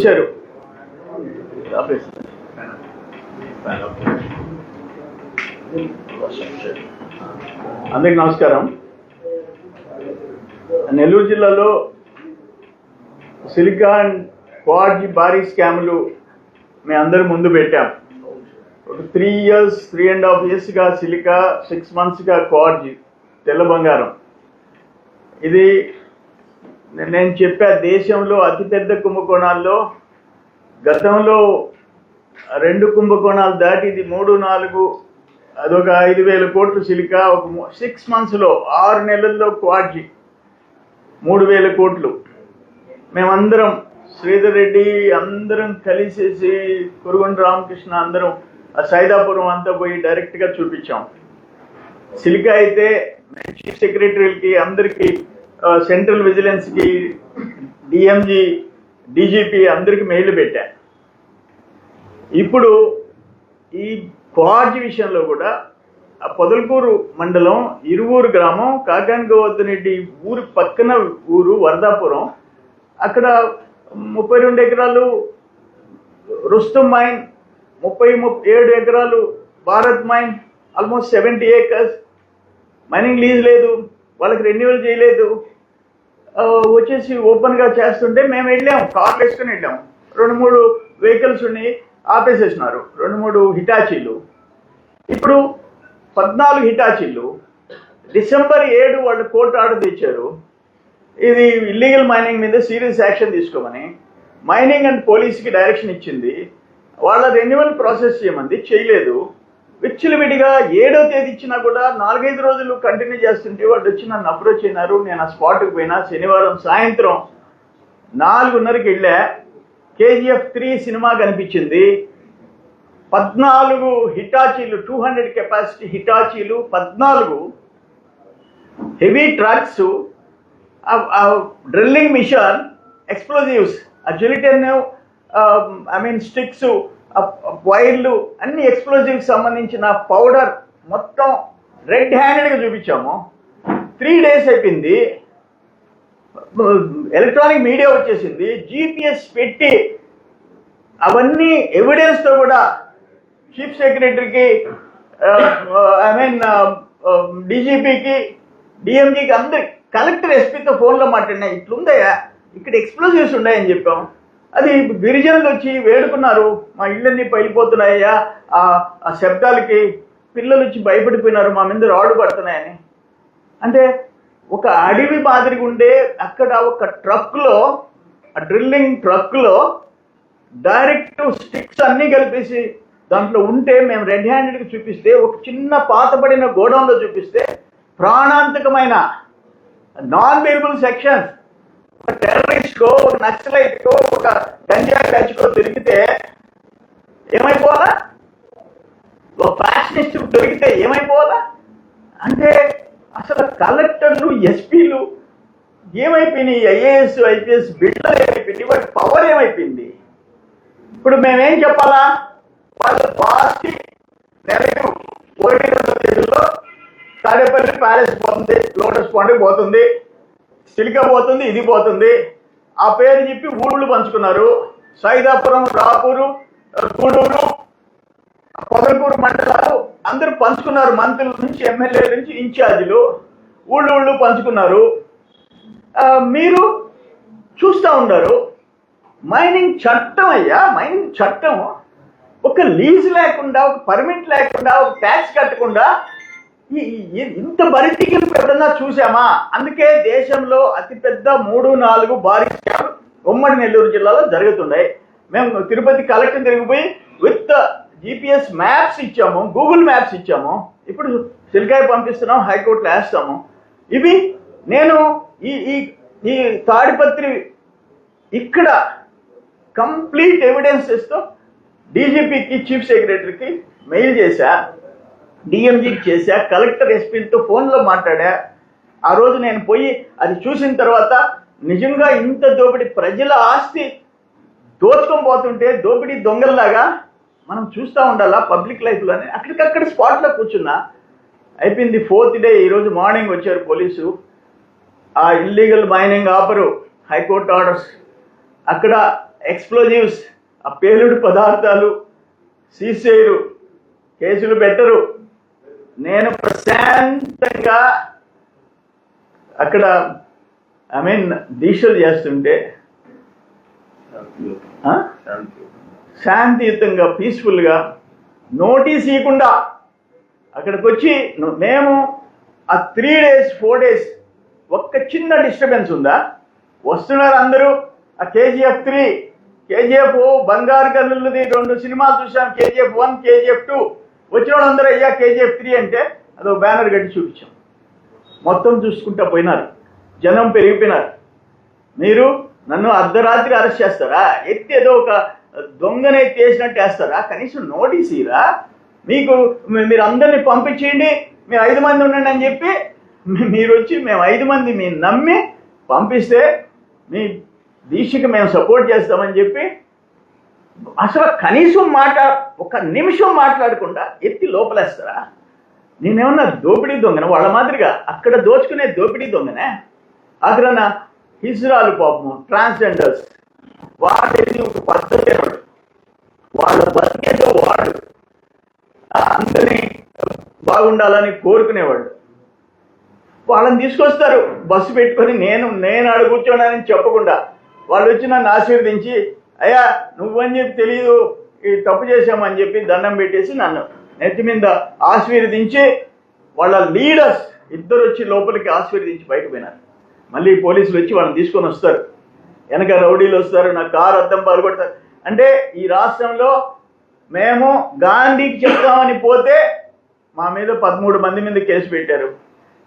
వచ్చారు. అందరికి నమస్కారం. నెల్లూరు జిల్లాలో సిలికాన్ క్వాడ్జి భారీ స్కాములు మేము అందరూ ముందు పెట్టాం. ఒక three years three and half ఇయర్స్గా సిలికా సిక్స్ మంత్స్గా క్వాడ్జి తెల్ల బంగారం. ఇది నేను చెప్పా దేశంలో అతిపెద్ద కుంభకోణాల్లో గతంలో రెండు కుంభకోణాలు దాటి ఇది మూడు నాలుగు అదొక ఐదు వేల కోట్లు సిలికా ఒక సిక్స్ మంత్స్లో ఆరు నెలల్లో క్వాడ్జి మూడు వేల కోట్లు. మేమందరం శ్రీధర్ రెడ్డి అందరం కలిసేసి కురుగుండ రామకృష్ణ అందరం ఆ సైదాపురం అంతా పోయి డైరెక్ట్గా చూపించాం. సిలిక అయితే చీఫ్ సెక్రటరీకి అందరికీ సెంట్రల్ విజిలెన్స్కి డిఎంజీ డీజీపీ అందరికి మెయిల్ పెట్టా. ఇప్పుడు ఈ కోఆర్జి విషయంలో కూడా ఆ పొదలకూరు మండలం ఇరువూరు గ్రామం కాకానిగోవర్ధనరెడ్డి ఊరు పక్కన ఊరు వరదాపురం. అక్కడ ముప్పై రెండు ఎకరాలు రుస్తుం మైన్ ముప్పై ఏడు ఎకరాలు Bharat mine almost seventy acres. Mining lease లేదు వాళ్ళకి రెన్యువల్ చేయలేదు. వచ్చేసి ఓపెన్గా చేస్తుంటే మేము వెళ్ళాము. కార్లు వేసుకుని వెళ్ళాము. రెండు మూడు వెహికల్స్ ఉన్నాయి ఆపేసేసినారు. రెండు మూడు హిటాచీలు. ఇప్పుడు పద్నాలుగు హిటాచీలు. డిసెంబర్ ఏడు వాళ్ళు కోర్టు ఆర్డర్ తెచ్చారు. ఇది ఇల్లీగల్ మైనింగ్ మీద సీరియస్ యాక్షన్ తీసుకోమని. మైనింగ్ అండ్ పోలీస్కి డైరెక్షన్ ఇచ్చింది. వాళ్ళ రెన్యువల్ ప్రాసెస్ చేయమంది. చేయలేదు. విచ్చలవిడిగా ఏడో తేదీ ఇచ్చినా కూడా నాలుగైదు రోజులు కంటిన్యూ చేస్తుంటే వాళ్ళు వచ్చి నన్ను అప్రోచ్ అయినారు. నేను ఆ స్పాట్కి పోయినా. శనివారం సాయంత్రం నాలుగున్నరకి వెళ్ళా. కేజీఎఫ్ త్రీ సినిమా కనిపించింది. పద్నాలుగు హిటాచీలు టూ హండ్రెడ్ కెపాసిటీ హిటాచీలు పద్నాలుగు heavy trucks drilling machine explosives ఆ జిలిటెన్ ఐ మీన్ స్టిక్స్ వైర్లు అన్ని ఎక్స్ప్లోజివ్కి సంబంధించిన పౌడర్ మొత్తం రెడ్ హ్యాండెడ్గా చూపించాము. త్రీ డేస్ అయిపోయింది. ఎలక్ట్రానిక్ మీడియా వచ్చేసింది. జీపీఎస్ పెట్టి అవన్నీ ఎవిడెన్స్తో కూడా చీఫ్ సెక్రటరీకి ఐ మీన్ డీజీపీకి డిఎంజీకి అందరి కలెక్టర్ ఎస్పీతో ఫోన్లో మాట్లాడినా ఇట్లుందయ్యా ఇక్కడ ఎక్స్ప్లోజివ్స్ ఉన్నాయని చెప్పాం. అది గిరిజనులు వచ్చి వేడుకున్నారు. మా ఇళ్ళన్నీ పైలిపోతున్నాయా ఆ ఆ శబ్దాలకి పిల్లలు వచ్చి భయపడిపోయినారు. మా మీద రాడు పడుతున్నాయని. అంటే ఒక అడవి మాదిరిగా ఉండే అక్కడ ఒక ట్రక్లో ఆ డ్రిల్లింగ్ ట్రక్లో డైరెక్ట్ స్టిక్స్ అన్నీ కలిపేసి దాంట్లో ఉంటే మేము రెడ్ హ్యాండెడ్కి చూపిస్తే ఒక చిన్న పాతబడిన గోడౌన్లో చూపిస్తే ప్రాణాంతకమైన నాన్ వేరబుల్ సెక్షన్స్ ఒక టెర్రరిస్ట్కో ఒక నక్సలైట్కో ఒక గంజా బ్యాచ్కో దొరికితే ఏమైపోవాలా? ఒక ఫ్యాషనిస్ట్ దొరికితే ఏమైపోవాలా? అంటే అసలు కలెక్టర్లు ఎస్పీలు ఏమైపోయినాయి? ఐఏఎస్ ఐపీఎస్ బిడ్డలు ఏమైపోయింది? వాటి పవర్ ఏమైపోయింది? ఇప్పుడు మేమేం చెప్పాలా? వాళ్ళ పార్టీ నెలకు ఒకటి రెండు తేదీలో తాడేపల్లి ప్యాలెస్ పోతుంది లోటస్ పాండ్కి పోతుంది. చిలిక పోతుంది ఇది పోతుంది. ఆ పేరు చెప్పి ఊళ్ళు పంచుకున్నారు. సైదాపురం రాపూరు గూడూరు పొదలకూరు మండలాలు అందరూ పంచుకున్నారు. మంత్రుల నుంచి ఎమ్మెల్యేల నుంచి ఇన్ఛార్జీలు. ఊళ్ళు ఊళ్ళు పంచుకున్నారు. మీరు చూస్తూ ఉన్నారు. మైనింగ్ చట్టం అయ్యా మైనింగ్ చట్టం. ఒక లీజ్ లేకుండా ఒక పర్మిట్ లేకుండా ఒక ట్యాక్స్ కట్టకుండా ఇంత బరిటికిలు ఎప్పుడన్నా చూసామా? అందుకే దేశంలో అతిపెద్ద మూడు నాలుగు భారీ ఉమ్మడి నెల్లూరు జిల్లాలో జరుగుతున్నాయి. మేము తిరుపతి కలెక్టర్ తిరిగిపోయి విత్ జిపిఎస్ మ్యాప్స్ ఇచ్చాము గూగుల్ మ్యాప్స్ ఇచ్చాము. ఇప్పుడు సిల్కాయ పంపిస్తున్నాం హైకోర్టులో వేస్తాము. ఇవి నేను ఈ ఈ ఈ తాడిపత్రి ఇక్కడ కంప్లీట్ ఎవిడెన్సెస్తో డీజీపీకి చీఫ్ సెక్రటరీకి మెయిల్ చేశా. డిఎంజీకి చేశా కలెక్టర్ ఎస్పీలతో ఫోన్లో మాట్లాడా. ఆ రోజు నేను పోయి అది చూసిన తర్వాత నిజంగా ఇంత దోపిడీ ప్రజల ఆస్తి దోచుకొని పోతుంటే దోపిడీ దొంగల్లాగా మనం చూస్తూ ఉండాలా పబ్లిక్ లైఫ్లోనే అక్కడికక్కడ స్పాట్లో కూర్చున్నా. అయిపోయింది ఫోర్త్ డే ఈరోజు మార్నింగ్ వచ్చారు పోలీసు. ఆ ఇల్లీగల్ మైనింగ్ ఆపరు హైకోర్టు ఆర్డర్స్ అక్కడ ఎక్స్ప్లోజివ్స్ ఆ పేలుడు పదార్థాలు సీజ్ చేయరు కేసులు పెట్టరు. నేను ప్రశాంతంగా అక్కడ ఐ మీన్ దీక్షలు చేస్తుంటే శాంతియుతంగా పీస్ఫుల్గా నోటీస్ ఇవ్వకుండా అక్కడికి వచ్చి మేము ఆ త్రీ డేస్ ఫోర్ డేస్ ఒక్క చిన్న డిస్టర్బెన్స్ ఉందా? వస్తున్నారు అందరూ. ఆ కేజీఎఫ్ త్రీ కేజీఎఫ్ బంగారు గల్లుది రెండు సినిమాలు చూసాం కేజీఎఫ్ వన్ కేజీఎఫ్ టూ వచ్చిన వాళ్ళందరూ అయ్యా కేజీఎఫ్ త్రీ అంటే అదో బ్యానర్ కట్టి చూపించాం. మొత్తం చూసుకుంటా పోయినారు. జనం పెరిగిపోయినారు. మీరు నన్ను అర్ధరాత్రి అరెస్ట్ చేస్తారా? ఎత్తి ఏదో ఒక దొంగనే చేసినట్టు వేస్తారా? కనీసం నోటీస్ ఇరా మీకు మీరు అందరిని పంపించేయండి మీరు ఐదు మంది ఉండండి అని చెప్పి మీరు వచ్చి మేము ఐదు మంది మీ నమ్మి పంపిస్తే మీ దీక్షకి మేము సపోర్ట్ చేస్తామని చెప్పి అసలు కనీసం మాట ఒక నిమిషం మాట్లాడకుండా ఎత్తి లోపలేస్తారా? నేనేమన్నా దోపిడీ దొంగన? వాళ్ళ మాదిరిగా అక్కడ దోచుకునే దోపిడీ దొంగనే? అక్కడ హిజ్రాలు పాపం ట్రాన్స్జెండర్స్ వాడేది ఒక పద్ధతి వాడు వాళ్ళ బతికేదో వాడు. అందరినీ బాగుండాలని కోరుకునేవాడు. వాళ్ళని తీసుకొస్తారు. బస్సు పెట్టుకొని నేను నేను ఆడ కూర్చోడానని చెప్పకుండా. వాళ్ళు వచ్చి నన్ను ఆశీర్వదించి అయ్యా నువ్వని చెప్పి తెలియదు ఈ తప్పు చేశామని చెప్పి దండం పెట్టేసి నన్ను నెత్తి మీద ఆశీర్వదించి వాళ్ళ లీడర్స్ ఇద్దరు వచ్చి లోపలికి ఆశీర్వదించి బయట పోయినారు. మళ్ళీ పోలీసులు వచ్చి వాళ్ళని తీసుకొని వస్తారు. వెనక రౌడీలు వస్తారు నా కారు అద్దం పాల్గొడతారు. అంటే ఈ రాష్ట్రంలో మేము గాంధీకి చెప్తామని పోతే మా మీద పదమూడు మంది మీద కేసు పెట్టారు.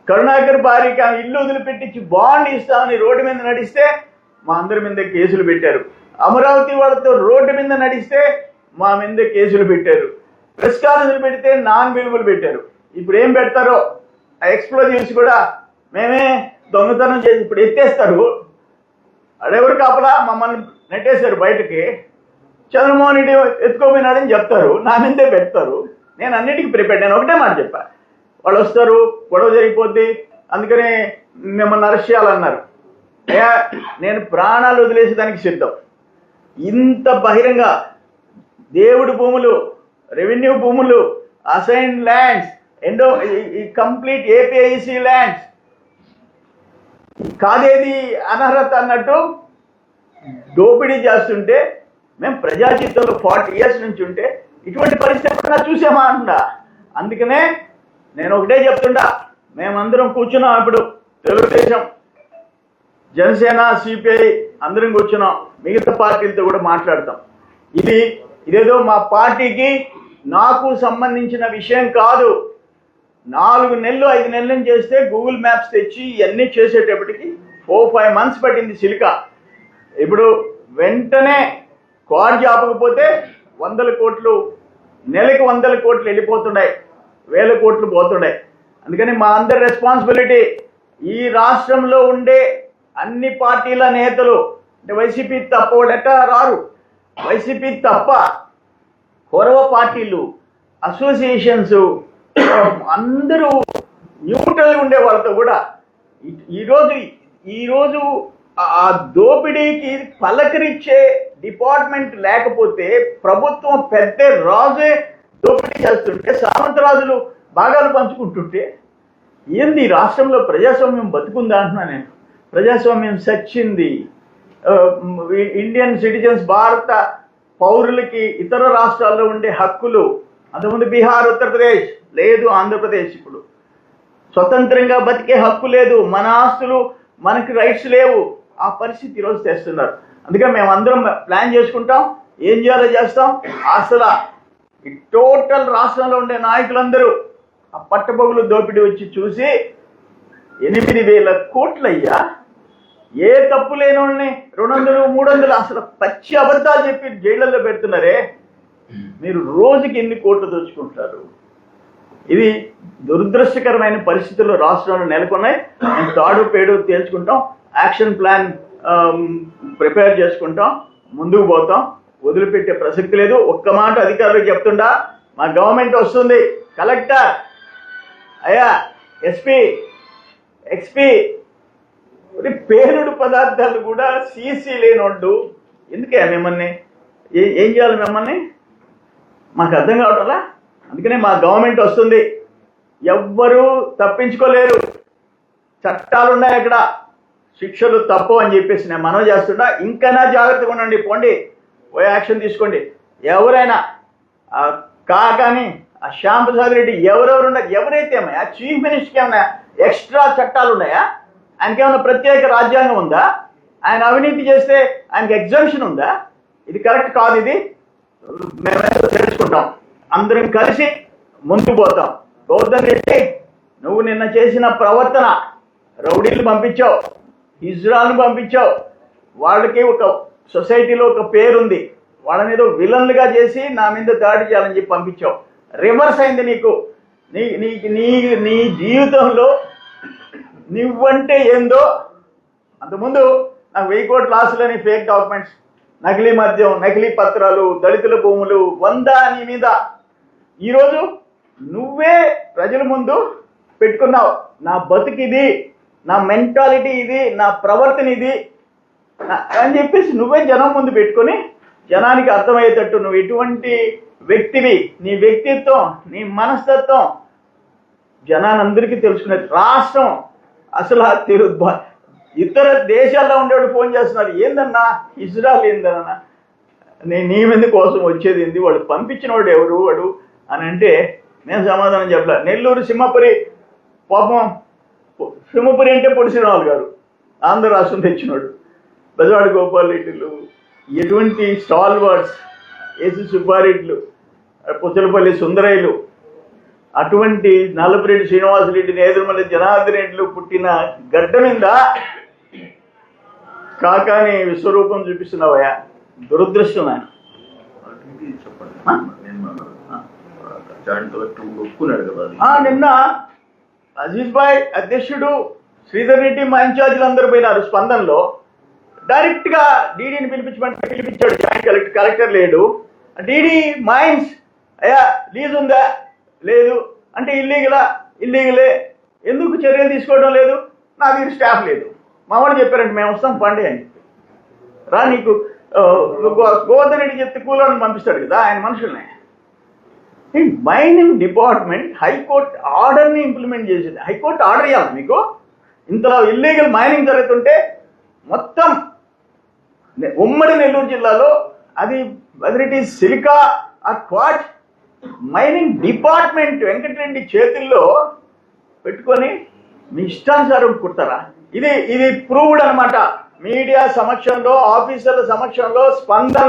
కరుణాకర్ బారికి ఆమె ఇల్లు వదిలిపెట్టించి బాండ్ ఇస్తామని రోడ్డు మీద నడిస్తే మా అందరి మీద కేసులు పెట్టారు. అమరావతి వాళ్ళతో రోడ్డు మీద నడిస్తే మా మీద కేసులు పెట్టారు. ప్రెస్ కాన్ఫరెన్స్ పెడితే నాన్ విలువలు పెట్టారు. ఇప్పుడు ఏం పెడతారో ఆ ఎక్స్ప్లోజివ్స్ కూడా మేమే దొంగతనం చేసి ఇప్పుడు ఎత్తేస్తారు. అడెవరు కాపలా? మమ్మల్ని నెట్టేశారు బయటకి. చంద్రమోహన్ రెడ్డి ఎత్తుకోపోయినాడని చెప్తారు. నా మీదే పెడతారు. నేను అన్నిటికీ ప్రిపేర్. నేను ఒకటే మాట చెప్పా. వాళ్ళు వస్తారు గొడవ జరిగిపోద్ది. అందుకనే మిమ్మల్ని అరెస్ట్ చేయాలన్నారు. నేను ప్రాణాలు వదిలేసేదానికి సిద్ధం. ఇంత బహిరంగ దేవుడి భూములు రెవెన్యూ భూములు అసైన్ ల్యాండ్స్ ఎండో ఈ కంప్లీట్ ఏపీఐసి ల్యాండ్స్. కాదేది అనర్హత అన్నట్టు దోపిడీ చేస్తుంటే మేము ప్రజాజీవితంలో ఫార్టీ ఇయర్స్ నుంచి ఉంటే ఇటువంటి పరిస్థితి ఎప్పుడన్నా చూసామా అంటున్నా అందుకనే నేను ఒకటే చెప్తుండా మేమందరం కూర్చున్నాం ఇప్పుడు తెలుగుదేశం. జనసేన సిపిఐ అందరం కూర్చున్నాం. మిగతా పార్టీలతో కూడా మాట్లాడతాం. ఇది ఇదేదో మా పార్టీకి నాకు సంబంధించిన విషయం కాదు. నాలుగు నెలలు ఐదు నెలలు చేస్తే గూగుల్ మ్యాప్స్ తెచ్చి ఇవన్నీ చేసేటప్పటికి ఫోర్ ఫైవ్ మంత్స్ పట్టింది సిలిక. ఇప్పుడు వెంటనే క్వాడ్ జాపకపోతే వందల కోట్లు నెలకు వందల కోట్లు వెళ్ళిపోతున్నాయి. వేల కోట్లు పోతున్నాయి. అందుకని మా అందరి రెస్పాన్సిబిలిటీ ఈ రాష్ట్రంలో ఉండే అన్ని పార్టీల నేతలు అంటే వైసీపీ తప్ప వాళ్ళు రారు. వైసీపీ తప్ప కొరవ పార్టీలు అసోసియేషన్స్ అందరూ న్యూట్రల్గా ఉండే వాళ్ళతో కూడా ఈరోజు ఈరోజు ఆ- దోపిడీకి పలకరించే డిపార్ట్మెంట్ లేకపోతే ప్రభుత్వం పెద్ద రాజే దోపిడీ చేస్తుంటే సామంతరాజులు భాగాలు పంచుకుంటుంటే ఏంది రాష్ట్రంలో ప్రజాస్వామ్యం బతుకుందా అంటున్నా నేను. ప్రజాస్వామ్యం సచ్చింది. ఇండియన్ సిటిజన్స్ భారత పౌరులకి ఇతర రాష్ట్రాల్లో ఉండే హక్కులు అంతకుముందు బీహార్ ఉత్తరప్రదేశ్ లేదు ఆంధ్రప్రదేశ్ ఇప్పుడు. స్వతంత్రంగా బతికే హక్కు లేదు మన ఆస్తులు మనకి రైట్స్ లేవు. ఆ పరిస్థితి ఈరోజు తెస్తున్నారు. అందుకే మేము అందరం ప్లాన్ చేసుకుంటాం ఏం చేయాలో చేస్తాం. అసలు ఈ టోటల్ రాష్ట్రంలో ఉండే నాయకులందరూ ఆ పట్టబొగులు దోపిడీ వచ్చి చూసి ఎనిమిది వేల కోట్లయ్యా. ఏ తప్పు లేని వాళ్ళని రెండు వందలు మూడు వందలు అసలు పచ్చి అబద్ధాలు చెప్పి జైళ్ళల్లో పెడుతున్నారే? మీరు రోజుకి ఎన్ని కోట్లు దోచుకుంటారు ఇది దురదృష్టకరమైన పరిస్థితుల్లో రాష్ట్రంలో నెలకొన్నాయి. మేము తాడు పేడు తేల్చుకుంటాం. యాక్షన్ ప్లాన్ ప్రిపేర్ చేసుకుంటాం. ముందుకు పోతాం. వదిలిపెట్టే ప్రసక్తి లేదు. ఒక్క మాట అధికారులకు చెప్తుండా మా గవర్నమెంట్ వస్తుంది. కలెక్టర్ అయ్యా ఎస్పీ ఎక్స్పీ పేలుడు పదార్థాలు కూడా సీసీ లేనోళ్ళు. ఎందుకే మిమ్మల్ని? ఏ- ఏం చేయాలి మిమ్మల్ని? మాకు అర్థం కావట్లా అందుకనే మా గవర్నమెంట్ వస్తుంది. ఎవ్వరూ తప్పించుకోలేరు. చట్టాలు ఉన్నాయి అక్కడ. శిక్షలు తప్పు అని చెప్పేసి నేను మనం చేస్తుంటా ఇంకైనా జాగ్రత్తగా ఉండండి పోండి. ఓ యాక్షన్ తీసుకోండి. ఎవరైనా ఆ కా కానీ ఆ శ్యామ్ ప్రసాద్ రెడ్డి ఎవరెవరు ఉన్నారు ఎవరైతే ఏమయ్యా చీఫ్ మినిస్టర్కి ఏమన్నా ఎక్స్ట్రా చట్టాలు ఉన్నాయా? ఆయనకి ఏమైనా ప్రత్యేక రాజ్యాంగం ఉందా? ఆయన అవినీతి చేస్తే ఆయనకి ఎగ్జామ్షన్ ఉందా? ఇది కరెక్ట్ కాదు ఇది. మేమైతే తెలుసుకుంటాం. అందరం కలిసి ముందుకు పోతాం. గౌతమ్ రెడ్డి నువ్వు నిన్న చేసిన ప్రవర్తన రౌడీలు పంపించావు ఇజ్రాల్ని పంపించావు. వాళ్ళకి ఒక సొసైటీలో ఒక పేరుంది. వాళ్ళని ఏదో విలన్లుగా చేసి నా మీద దాడి చేయాలని చెప్పి పంపించావు. రివర్స్ అయింది నీకు. నీ నీ నీ నీ జీవితంలో నువ్వంటే ఏందో? అంతకుముందు నాకు వెయ్యి కోట్ల లాసులని ఫేక్ డాక్యుమెంట్స్ నకిలీ మద్యం నకిలీ పత్రాలు దళితుల భూములు వంద నీ మీద. ఈరోజు నువ్వే ప్రజల ముందు పెట్టుకున్నావు. నా బతుకిది నా మెంటాలిటీ ఇది నా ప్రవర్తన ఇది. నా- అని చెప్పేసి నువ్వే జనం ముందు పెట్టుకొని జనానికి అర్థమయ్యేటట్టు నువ్వు ఎటువంటి వ్యక్తివి నీ వ్యక్తిత్వం నీ మనస్తత్వం జనానందరికీ తెలుసుకునే రాష్ట్రం అసలు ఆ తిరు ఇతర దేశాల్లో ఉండేవాడు ఫోన్ చేస్తున్నారు ఏందన్నా? ఇజ్రాయల్ ఏందన్నా? నేను నీ మీద కోసం వచ్చేది ఏంది? వాడు పంపించిన వాడు ఎవరు వాడు? అని అంటే నేను సమాధానం చెప్పలే. నెల్లూరు సింహపురి పాపం సింహపురి అంటే పొడి వాళ్ళు గారు ఆంధ్ర రాష్ట్రం తెచ్చినాడు. బెజవాడ గోపాల్ రెడ్డిలు ఎటువంటి స్టాల్ వర్డ్స్ ఏసు సుబ్బారెడ్డిలు పుచ్చలపల్లి సుందరయ్యలు అటువంటి నల్లపురెడ్డి శ్రీనివాసరెడ్డి నేదురుమల్లి జనార్దన్ రెడ్డిలు పుట్టిన గడ్డ మీద కాకాని విశ్వరూపం చూపిస్తున్నావయ్యా. దురదృష్టం ఆయన. నిన్న అజీజ్ భాయ్ అధ్యక్షుడు శ్రీధర్ రెడ్డి మా ఇన్ఛార్జీలు అందరూ పోయినారు స్పందనలో. డైరెక్ట్గా డీడీని పిలిపించమంటే పిలిపించాడు జాయింట్ కలెక్టర్ కలెక్టర్ లేడు. డీడీ మైన్స్ అయ్యా లీజ్ ఉందా లేదు. అంటే ఇల్లీగలా ఇల్లీగలే ఎందుకు చర్యలు తీసుకోవడం లేదు? నా దగ్గర స్టాఫ్ లేదు. మా వాళ్ళు చెప్పారంటే మేము వస్తాం పండి అని చెప్పి. రా నీకు గోవర్ధన్ రెడ్డి చెప్తే కూలోని పంపిస్తాడు కదా ఆయన మనుషుల్ని. ఈ మైనింగ్ డిపార్ట్మెంట్ హైకోర్టు ఆర్డర్ని ఇంప్లిమెంట్ చేసింది. హైకోర్టు ఆర్డర్ ఇవ్వాలి మీకు. ఇంతలో ఇల్లీగల్ మైనింగ్ జరుగుతుంటే మొత్తం ఉమ్మడి నెల్లూరు జిల్లాలో అది వెదర్ ఇట్ ఈస్ సిలికా ఆ క్వాట్ మైనింగ్ డిపార్ట్మెంట్ వెంకటరెడ్డి చేతుల్లో పెట్టుకొని మీ ఇష్టానుసారం కుడతారా? ఇది ఇది ప్రూవ్డ్ అన్నమాట. మీడియా సమక్షంలో ఆఫీసర్ల సమక్షంలో స్పందన